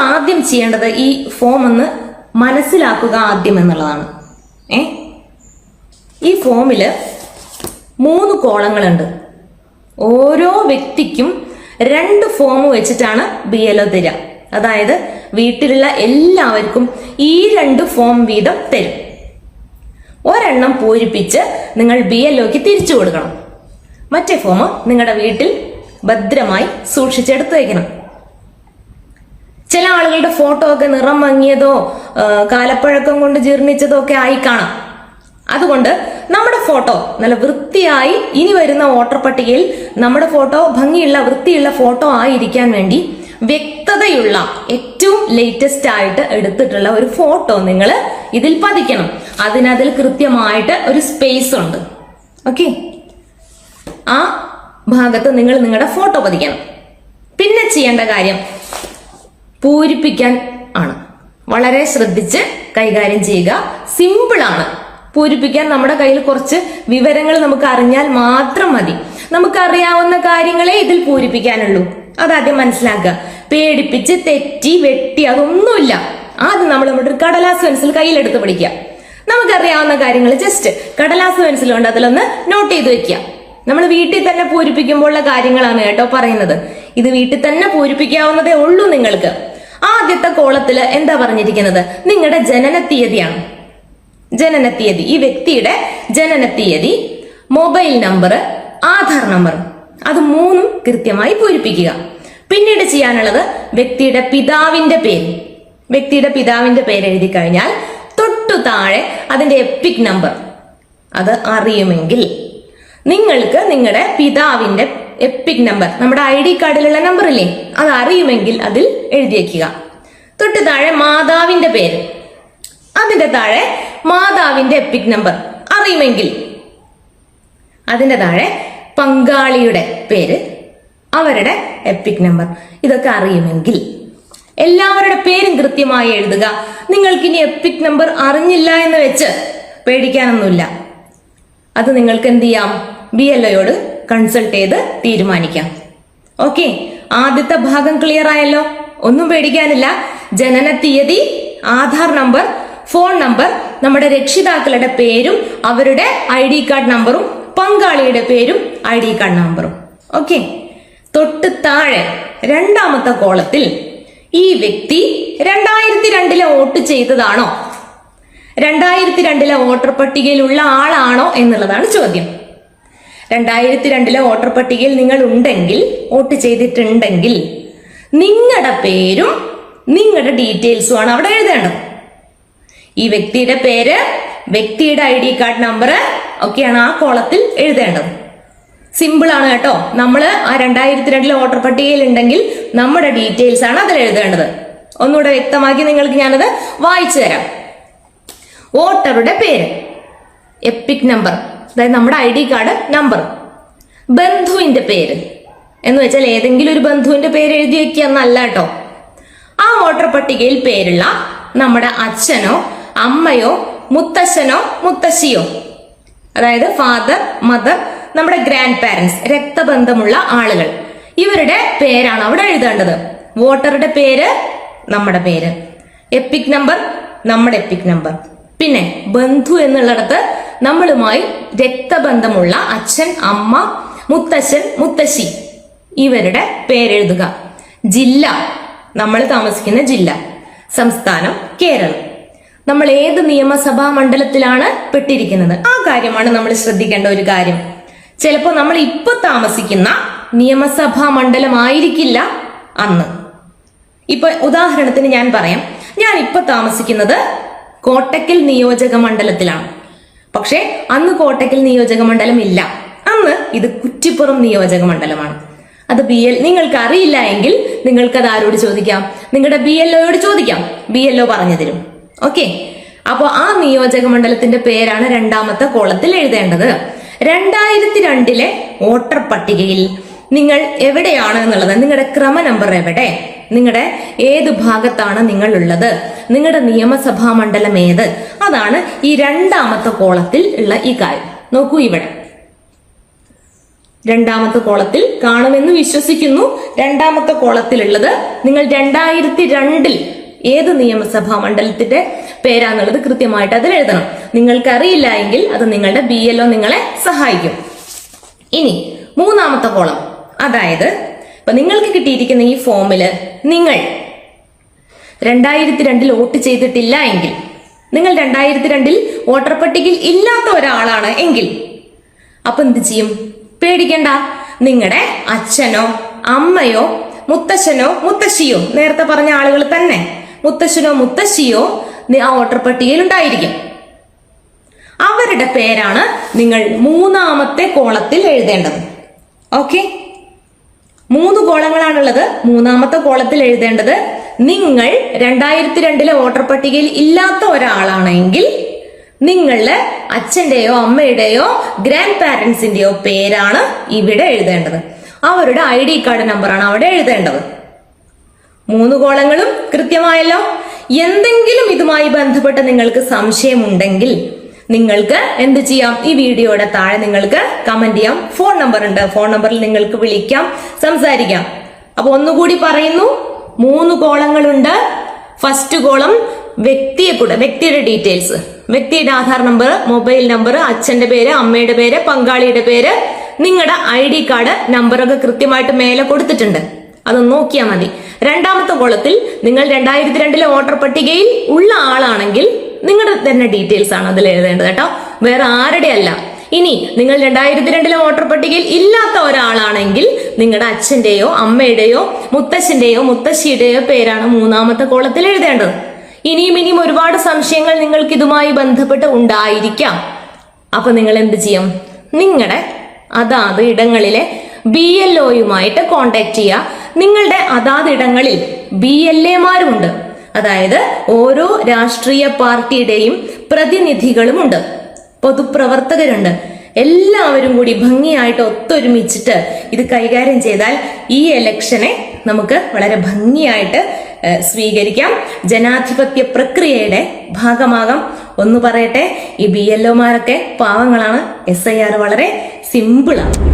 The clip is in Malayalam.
ആദ്യം ചെയ്യേണ്ടത് ഈ ഫോം ഒന്ന് മനസ്സിലാക്കുക ആദ്യം എന്നുള്ളതാണ്. ഏ? ഈ ഫോമിൽ മൂന്ന് കോളങ്ങളുണ്ട്. ഓരോ വ്യക്തിക്കും രണ്ട് ഫോം വെച്ചിട്ടാണ് ബി എൽ ഒ തരിക. അതായത് വീട്ടിലുള്ള എല്ലാവർക്കും ഈ രണ്ട് ഫോം വീതം തരും. ഒരെണ്ണം പൂരിപ്പിച്ച് നിങ്ങൾ ബി എൽ ഒക്ക് തിരിച്ചു കൊടുക്കണം. മറ്റേ ഫോം നിങ്ങളുടെ വീട്ടിൽ ഭദ്രമായി സൂക്ഷിച്ചെടുത്ത് വയ്ക്കണം ചില ആളുകളുടെ ഫോട്ടോ ഒക്കെ നിറം മങ്ങിയതോ കാലപ്പഴക്കം കൊണ്ട് ജീർണിച്ചതോ ഒക്കെ ആയി കാണാം. അതുകൊണ്ട് നമ്മുടെ ഫോട്ടോ നല്ല വൃത്തിയായി ഇനി വരുന്ന വോട്ടർ പട്ടികയിൽ നമ്മുടെ ഫോട്ടോ ഭംഗിയുള്ള വൃത്തിയുള്ള ഫോട്ടോ ആയിരിക്കാൻ വേണ്ടി വ്യക്തതയുള്ള ഏറ്റവും ലേറ്റസ്റ്റ് ആയിട്ട് എടുത്തിട്ടുള്ള ഒരു ഫോട്ടോ നിങ്ങൾ ഇതിൽ പതിക്കണം. അതിനതിൽ കൃത്യമായിട്ട് ഒരു സ്പേസ് ഉണ്ട്. ഓക്കെ ആ ഭാഗത്ത് നിങ്ങൾ നിങ്ങളുടെ ഫോട്ടോ പതിക്കണം. പിന്നെ ചെയ്യേണ്ട കാര്യം പൂരിപ്പിക്കാൻ ആണ്. വളരെ ശ്രദ്ധിച്ച് കൈകാര്യം ചെയ്യുക. സിമ്പിൾ ആണ്. പൂരിപ്പിക്കാൻ നമ്മുടെ കയ്യിൽ കുറച്ച് വിവരങ്ങൾ നമുക്ക് അറിഞ്ഞാൽ മാത്രം മതി. നമുക്ക് അറിയാവുന്ന കാര്യങ്ങളെ ഇതിൽ പൂരിപ്പിക്കാനുള്ളൂ. അതാദ്യം മനസ്സിലാക്കുക. പേടിപ്പിച്ച് തെറ്റി വെട്ടി അതൊന്നുമില്ല. ആദ്യം നമ്മൾ നമ്മുടെ കടലാസ് പെൻസിൽ കയ്യിലെടുത്ത് പിടിക്കുക. നമുക്കറിയാവുന്ന കാര്യങ്ങൾ ജസ്റ്റ് കടലാസ് പെൻസിൽ കൊണ്ട് അതിലൊന്ന് നോട്ട് ചെയ്ത് വെക്കുക. നമ്മൾ വീട്ടിൽ തന്നെ പൂരിപ്പിക്കുമ്പോഴുള്ള കാര്യങ്ങളാണ് കേട്ടോ പറയുന്നത്. ഇത് വീട്ടിൽ തന്നെ പൂരിപ്പിക്കാവുന്നതേ ഉള്ളൂ നിങ്ങൾക്ക്. ആദ്യത്തെ കോളത്തിൽ എന്താ പറഞ്ഞിരിക്കുന്നത്? നിങ്ങളുടെ ജനന തീയതിയാണ്. ജനന തീയതി. ഈ വ്യക്തിയുടെ ജനന തീയതി മൊബൈൽ നമ്പർ ആധാർ നമ്പർ അത് മൂന്നും കൃത്യമായി പൂരിപ്പിക്കുക. പിന്നീട് ചെയ്യാനുള്ളത് വ്യക്തിയുടെ പിതാവിന്റെ പേര്. വ്യക്തിയുടെ പിതാവിന്റെ പേര് എഴുതി കഴിഞ്ഞാൽ തൊട്ടു താഴെ അതിന്റെ എപ്പിക് നമ്പർ. അത് അറിയുമെങ്കിൽ നിങ്ങൾക്ക് നിങ്ങളുടെ പിതാവിന്റെ എപ്പിക് നമ്പർ നമ്മുടെ ഐ ഡി കാർഡിലുള്ള നമ്പർ ഇല്ലേ? അത് അറിയുമെങ്കിൽ അതിൽ എഴുതിയേക്കുക. തൊട്ട് താഴെ മാതാവിന്റെ പേര്. അതിന്റെ താഴെ മാതാവിന്റെ എപ്പിക് നമ്പർ അറിയുമെങ്കിൽ അതിന്റെ താഴെ പങ്കാളിയുടെ പേര് അവരുടെ എപ്പിക് നമ്പർ ഇതൊക്കെ അറിയുമെങ്കിൽ എല്ലാവരുടെ പേരും കൃത്യമായി എഴുതുക. നിങ്ങൾക്ക് ഇനി എപ്പിക് നമ്പർ അറിഞ്ഞില്ല എന്ന് വെച്ച് പേടിക്കാനൊന്നുമില്ല. അത് നിങ്ങൾക്ക് എന്ത് ചെയ്യാം? ബി എൽ ഒയോട് കൺസൾട്ട് ചെയ്ത് തീരുമാനിക്കാം. ഓക്കെ ആദ്യത്തെ ഭാഗം ക്ലിയർ ആയല്ലോ? ഒന്നും പേടിക്കാനില്ല. ജനന തീയതി ആധാർ നമ്പർ ഫോൺ നമ്പർ നമ്മുടെ രക്ഷിതാക്കളുടെ പേരും അവരുടെ ഐ ഡി കാർഡ് നമ്പറും പങ്കാളിയുടെ പേരും ഐ ഡി കാർഡ് നമ്പറും. ഓക്കെ തൊട്ട് താഴെ രണ്ടാമത്തെ കോളത്തിൽ ഈ വ്യക്തി രണ്ടായിരത്തി രണ്ടിലെ വോട്ട് ചെയ്തതാണോ? രണ്ടായിരത്തി രണ്ടിലെ വോട്ടർ പട്ടികയിലുള്ള ആളാണോ എന്നുള്ളതാണ് ചോദ്യം. രണ്ടായിരത്തി രണ്ടിലെ വോട്ടർ പട്ടികയിൽ നിങ്ങൾ ഉണ്ടെങ്കിൽ വോട്ട് ചെയ്തിട്ടുണ്ടെങ്കിൽ നിങ്ങളുടെ പേരും നിങ്ങളുടെ ഡീറ്റെയിൽസും ആണ് അവിടെ എഴുതേണ്ടത്. ഈ വ്യക്തിയുടെ പേര് വ്യക്തിയുടെ ഐ ഡി കാർഡ് നമ്പർ ഒക്കെയാണ് ആ കോളത്തിൽ എഴുതേണ്ടത്. സിമ്പിൾ ആണ് കേട്ടോ. നമ്മൾ ആ രണ്ടായിരത്തി രണ്ടിലെ വോട്ടർ പട്ടികയിൽ ഉണ്ടെങ്കിൽ നമ്മുടെ ഡീറ്റെയിൽസ് ആണ് അതിൽ എഴുതേണ്ടത്. ഒന്നുകൂടെ വ്യക്തമാക്കി നിങ്ങൾക്ക് ഞാനത് വായിച്ചു തരാം. വോട്ടറുടെ പേര് എപ്പിക് നമ്പർ. അതായത് നമ്മുടെ ഐ ഡി കാർഡ് നമ്പർ. ബന്ധുവിന്റെ പേര്. എന്ന് വെച്ചാൽ ഏതെങ്കിലും ഒരു ബന്ധുവിന്റെ പേര് എഴുതി വെക്കുക എന്നല്ല കേട്ടോ ആ വോട്ടർ പട്ടികയിൽ പേരുള്ള നമ്മുടെ അച്ഛനോ അമ്മയോ മുത്തശ്ശനോ മുത്തശ്ശിയോ. അതായത് ഫാദർ മദർ നമ്മുടെ ഗ്രാൻഡ് പാരന്റ്സ് രക്തബന്ധമുള്ള ആളുകൾ. ഇവരുടെ പേരാണ് അവിടെ എഴുതേണ്ടത്. വോട്ടറുടെ പേര് നമ്മുടെ പേര്. എപ്പിക് നമ്പർ നമ്മുടെ എപ്പിക് നമ്പർ. പിന്നെ ബന്ധു എന്നുള്ളിടത്ത് നമ്മളുമായി രക്തബന്ധമുള്ള അച്ഛൻ അമ്മ മുത്തശ്ശൻ മുത്തശ്ശി ഇവരുടെ പേരെഴുതുക. ജില്ല. നമ്മൾ താമസിക്കുന്ന ജില്ല. സംസ്ഥാനം കേരളം. നമ്മൾ ഏത് നിയമസഭാ മണ്ഡലത്തിലാണ് പെട്ടിരിക്കുന്നത്? ആ കാര്യമാണ് നമ്മൾ ശ്രദ്ധിക്കേണ്ട ഒരു കാര്യം. ചിലപ്പോൾ നമ്മൾ ഇപ്പൊ താമസിക്കുന്ന നിയമസഭാ മണ്ഡലമായിരിക്കില്ല അന്ന്. ഇപ്പൊ ഉദാഹരണത്തിന് ഞാൻ പറയാം. ഞാൻ ഇപ്പൊ താമസിക്കുന്നത് കോട്ടക്കൽ നിയോജക മണ്ഡലത്തിലാണ്. പക്ഷേ അന്ന് കോട്ടയ്ക്കൽ നിയോജക മണ്ഡലം ഇല്ല. അന്ന് ഇത് കുറ്റിപ്പുറം നിയോജക മണ്ഡലമാണ് അത് ബി എൽ നിങ്ങൾക്ക് അറിയില്ല എങ്കിൽ നിങ്ങൾക്ക് അത് ആരോട് ചോദിക്കാം? നിങ്ങളുടെ ബി എൽ ഒയോട് ചോദിക്കാം. ബി എൽ ഒ പറഞ്ഞു തരും. ഓക്കെ അപ്പോൾ ആ നിയോജക മണ്ഡലത്തിന്റെ പേരാണ് രണ്ടാമത്തെ കോളത്തിൽ എഴുതേണ്ടത്. രണ്ടായിരത്തി രണ്ടിലെ വോട്ടർ പട്ടികയിൽ നിങ്ങൾ എവിടെയാണ് എന്നുള്ളത്? നിങ്ങളുടെ ക്രമ നമ്പർ എവിടെ? നിങ്ങളുടെ ഏത് ഭാഗത്താണ് നിങ്ങൾ ഉള്ളത് നിങ്ങളുടെ നിയമസഭാ മണ്ഡലം ഏത്? അതാണ് ഈ രണ്ടാമത്തെ കോളത്തിൽ ഉള്ള ഈ കാര്യം. നോക്കൂ ഇവിടെ. രണ്ടാമത്തെ കോളത്തിൽ കാണുമെന്ന് വിശ്വസിക്കുന്നു. രണ്ടാമത്തെ കോളത്തിലുള്ളത് നിങ്ങൾ രണ്ടായിരത്തി രണ്ടിൽ ഏത് നിയമസഭാ മണ്ഡലത്തിന്റെ പേരാന്നുള്ളത് കൃത്യമായിട്ട് അതിൽ എഴുതണം. നിങ്ങൾക്കറിയില്ല എങ്കിൽ അത് നിങ്ങളുടെ ബി എൽഒ നിങ്ങളെ സഹായിക്കും. ഇനി മൂന്നാമത്തെ കോളം. അതായത് ഇപ്പൊ നിങ്ങൾക്ക് കിട്ടിയിരിക്കുന്ന ഈ ഫോമിൽ നിങ്ങൾ രണ്ടായിരത്തി രണ്ടിൽ വോട്ട് ചെയ്തിട്ടില്ല എങ്കിൽ നിങ്ങൾ രണ്ടായിരത്തി രണ്ടിൽ വോട്ടർ പട്ടികയിൽ ഇല്ലാത്ത ഒരാളാണ് എങ്കിൽ അപ്പൊ എന്ത് ചെയ്യും? പേടിക്കണ്ട. നിങ്ങളുടെ അച്ഛനോ അമ്മയോ മുത്തശ്ശനോ മുത്തശ്ശിയോ നേരത്തെ പറഞ്ഞ ആളുകൾ തന്നെ മുത്തശ്ശനോ മുത്തശ്ശിയോ ആ വോട്ടർ പട്ടികയിൽ ഉണ്ടായിരിക്കും. അവരുടെ പേരാണ് നിങ്ങൾ മൂന്നാമത്തെ കോളത്തിൽ എഴുതേണ്ടത്. ഓക്കെ? മൂന്ന് കോളങ്ങളാണുള്ളത് മൂന്നാമത്തെ കോളത്തിൽ എഴുതേണ്ടത് നിങ്ങൾ രണ്ടായിരത്തി രണ്ടിലെ വോട്ടർ പട്ടികയിൽ ഇല്ലാത്ത ഒരാളാണെങ്കിൽ നിങ്ങളുടെ അച്ഛന്റെയോ അമ്മയുടെയോ ഗ്രാൻഡ് പാരന്റ്സിന്റെയോ പേരാണ് ഇവിടെ എഴുതേണ്ടത്. അവരുടെ ഐ ഡി കാർഡ് നമ്പറാണ് അവിടെ എഴുതേണ്ടത്. മൂന്ന് കോളങ്ങളും കൃത്യമായല്ലോ. എന്തെങ്കിലും ഇതുമായി ബന്ധപ്പെട്ട് നിങ്ങൾക്ക് സംശയമുണ്ടെങ്കിൽ നിങ്ങൾക്ക് എന്ത് ചെയ്യാം? ഈ വീഡിയോയുടെ താഴെ നിങ്ങൾക്ക് കമന്റ് ചെയ്യാം. ഫോൺ നമ്പർ ഉണ്ട്. ഫോൺ നമ്പറിൽ നിങ്ങൾക്ക് വിളിക്കാം. സംസാരിക്കാം. അപ്പൊ ഒന്നുകൂടി പറയുന്നു. മൂന്ന് കോളങ്ങളുണ്ട് ഫസ്റ്റ് കോളം വ്യക്തിയെ കൂടെ വ്യക്തിയുടെ ഡീറ്റെയിൽസ് വ്യക്തിയുടെ ആധാർ നമ്പർ മൊബൈൽ നമ്പർ അച്ഛന്റെ പേര് അമ്മയുടെ പേര് പങ്കാളിയുടെ പേര് നിങ്ങളുടെ ഐ ഡി കാർഡ് നമ്പറൊക്കെ കൃത്യമായിട്ട് മേലെ കൊടുത്തിട്ടുണ്ട്. അത് നോക്കിയാൽ മതി. രണ്ടാമത്തെ കോളത്തിൽ നിങ്ങൾ രണ്ടായിരത്തി രണ്ടിലെ വോട്ടർ പട്ടികയിൽ ഉള്ള ആളാണെങ്കിൽ നിങ്ങളുടെ തന്നെ ഡീറ്റെയിൽസ് ആണ് അതിൽ എഴുതേണ്ടത് കേട്ടോ. വേറെ ആരുടെ അല്ല. ഇനി നിങ്ങൾ രണ്ടായിരത്തി രണ്ടിലെ വോട്ടർ പട്ടികയിൽ ഇല്ലാത്ത ഒരാളാണെങ്കിൽ നിങ്ങളുടെ അച്ഛന്റെയോ അമ്മയുടെയോ മുത്തച്ഛന്റെയോ മുത്തശ്ശിയുടെയോ പേരാണ് മൂന്നാമത്തെ കോളത്തിൽ എഴുതേണ്ടത്. ഇനിയും ഇനിയും ഒരുപാട് സംശയങ്ങൾ നിങ്ങൾക്ക് ഇതുമായി ബന്ധപ്പെട്ട് ഉണ്ടായിരിക്കാം. അപ്പൊ നിങ്ങൾ എന്ത് ചെയ്യും? നിങ്ങളുടെ അതാത് ഇടങ്ങളിലെ ബി എൽ ഒയുമായിട്ട് കോണ്ടാക്ട് ചെയ്യുക. നിങ്ങളുടെ അതാത് ഇടങ്ങളിൽ ബി എൽ എമാരുമുണ്ട് അതായത് ഓരോ രാഷ്ട്രീയ പാർട്ടിയുടെയും പ്രതിനിധികളുമുണ്ട്. പൊതുപ്രവർത്തകരുണ്ട്. എല്ലാവരും കൂടി ഭംഗിയായിട്ട് ഒത്തൊരുമിച്ചിട്ട് ഇത് കൈകാര്യം ചെയ്താൽ ഈ ഇലക്ഷനെ നമുക്ക് വളരെ ഭംഗിയായിട്ട് സ്വീകരിക്കാം. ജനാധിപത്യ പ്രക്രിയയുടെ ഭാഗമാകാം. ഒന്ന് പറയട്ടെ ഈ ബി എൽ ഒമാരൊക്കെ പാവങ്ങളാണ്. എസ് ഐ ആർ വളരെ സിമ്പിളാണ്